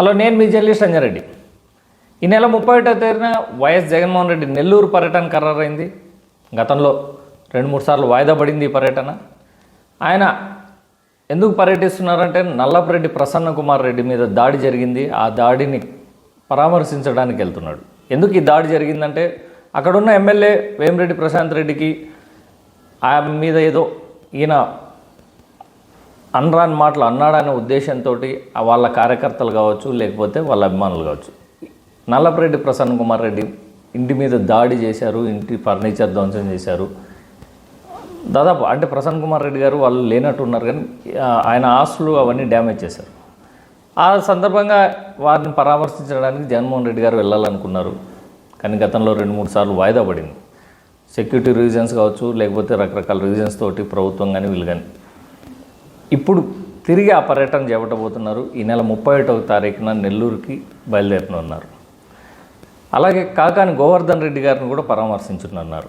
Hello నేను మీ journalist Anjareddy ఈ నెల ముప్పై ఒకటో తేదీన వైఎస్ జగన్మోహన్ రెడ్డి నెల్లూరు పర్యటన ఖరారైంది. గతంలో రెండు మూడు సార్లు వాయిదా పడింది ఈ పర్యటన. ఆయన ఎందుకు పర్యటిస్తున్నారంటే నల్లపరెడ్డి ప్రసన్న కుమార్ రెడ్డి మీద దాడి జరిగింది. ఆ దాడిని పరామర్శించడానికి వెళ్తున్నాడు. ఎందుకు ఈ దాడి జరిగిందంటే అక్కడున్న ఎమ్మెల్యే వేమిరెడ్డి ప్రశాంత్ రెడ్డికి ఆ మీద ఏదో ఈయన అనరాని మాటలు అన్నాడనే ఉద్దేశంతో వాళ్ళ కార్యకర్తలు కావచ్చు లేకపోతే వాళ్ళ అభిమానులు కావచ్చు. నల్లపరెడ్డి ప్రసన్న కుమార్ రెడ్డి ఇంటి మీద దాడి చేశారు ఇంటి ఫర్నిచర్ ధ్వంసం చేశారు. దాదాపు అంటే ప్రసన్న కుమార్ రెడ్డి గారు వాళ్ళు లేనట్టు ఉన్నారు కానీ ఆయన ఆస్తులు అవన్నీ డ్యామేజ్ చేశారు. ఆ సందర్భంగా వారిని పరామర్శించడానికి జగన్మోహన్ రెడ్డి గారు వెళ్ళాలనుకున్నారు. కానీ గతంలో రెండు మూడు సార్లు వాయిదా పడింది. సెక్యూరిటీ రీజన్స్ కావచ్చు లేకపోతే రకరకాల రీజన్స్ తోటి ప్రభుత్వం కానీ వీళ్ళు కానీ. ఇప్పుడు తిరిగి ఆ పర్యటన చేపట్టబోతున్నారు. ఈ నెల ముప్పై ఒకటవ తారీఖున నెల్లూరుకి బయలుదేరనున్నారు. అలాగే కాకాని గోవర్ధన్ రెడ్డి గారిని కూడా పరామర్శించనున్నారు.